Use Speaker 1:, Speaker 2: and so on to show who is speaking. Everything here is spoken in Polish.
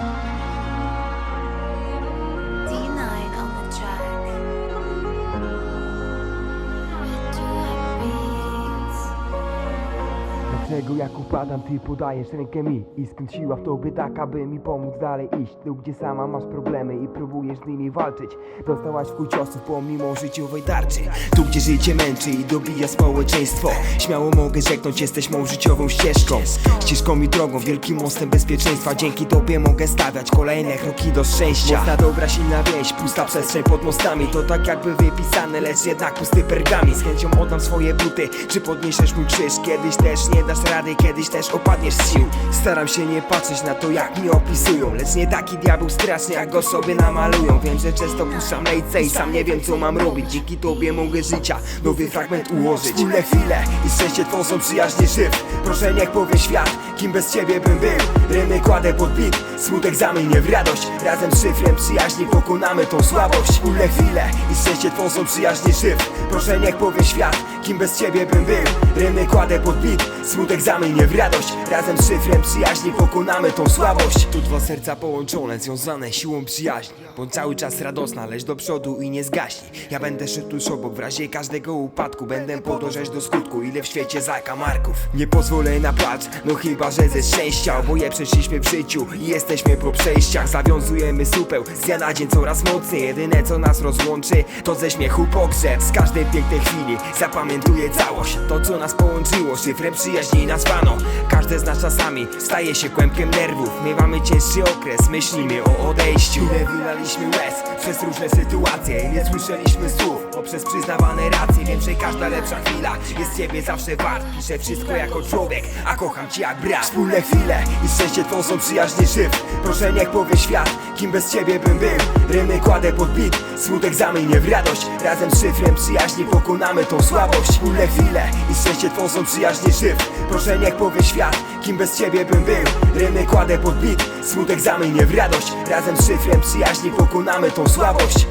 Speaker 1: Bye. Dlatego jak upadam, ty podajesz rękę mi I skąd siła w tobie tak, aby mi pomóc dalej iść. Tu gdzie sama masz problemy i próbujesz z nimi walczyć. Dostałaś w ciosów pomimo życiowej tarczy. Tu gdzie życie męczy i dobija społeczeństwo. Śmiało mogę rzeknąć, jesteś mą życiową ścieżką. Ścieżką i drogą, wielkim mostem bezpieczeństwa. Dzięki tobie mogę stawiać kolejne kroki do szczęścia. Mocna dobra, silna więź, pusta przestrzeń pod mostami. To tak jakby wypisane, lecz jednak pusty pergamin. Z chęcią oddam swoje buty, czy podniesiesz mój krzyż? Kiedyś też nie dasz rady, kiedyś też opadniesz z sił. Staram się nie patrzeć na to jak mi opisują Lecz nie taki diabeł straszny jak go sobie namalują. Wiem, że często puszczam lejce i sam nie wiem co mam robić. Dzięki tobie mogę życia nowy fragment ułożyć. Wspólne chwile i szczęście twą są przyjaźnie żyw Proszę niech powie świat, kim bez ciebie bym był. Rymy kładę pod bit, smutek zamienię w radość. Razem z szyfrem przyjaźni pokonamy tą słabość. Wspólne chwile i szczęście twą są przyjaźnie żyw Proszę niech powie świat, kim bez ciebie bym był? Rymy kładę pod bit, smutek zamienię w radość. Razem z szyfrem przyjaźni pokonamy tą słabość. Tu dwa serca połączone, związane siłą przyjaźni. Bądź cały czas radosna, lecz do przodu i nie zgaśnij Ja będę szedł tuż obok, w razie każdego upadku. Będę podążać do skutku, ile w świecie zakamarków Nie pozwolę na płacz, no chyba, że ze szczęścia. Oboje przeszliśmy w życiu i jesteśmy po przejściach. Zawiązujemy supeł, z dnia na dzień coraz mocniej. Jedyne co nas rozłączy, to ze śmiechu pogrzeb. Z każdej pięknej chwili zapamiętuję całość. To co nas połączyło, szyfrem przyjaźni nazwano. Każde z nas czasami staje się kłębkiem nerwów. Miewamy cięższy okres, myślimy o odejściu. Ile wylaliśmy łez przez różne sytuacje Ile słyszeliśmy słów. Poprzez przyznawane racje Wiem, że każda lepsza chwila jest ciebie zawsze wart. Piszę wszystko jako człowiek, a kocham cię jak brat. Wspólne chwile i szczęście twą są przyjaźnie żyw Proszę niech powie świat, kim bez ciebie bym był. Rymy kładę pod bit, smutek zamienię w radość. Razem z szyfrem przyjaźni pokonamy tą słabość Wspólne chwile i szczęście twą są przyjaźnie żyw. Proszę niech powie świat, kim bez ciebie bym był. Rymy kładę pod bit, smutek zamienię w radość. Razem z szyfrem przyjaźni pokonamy tą słabość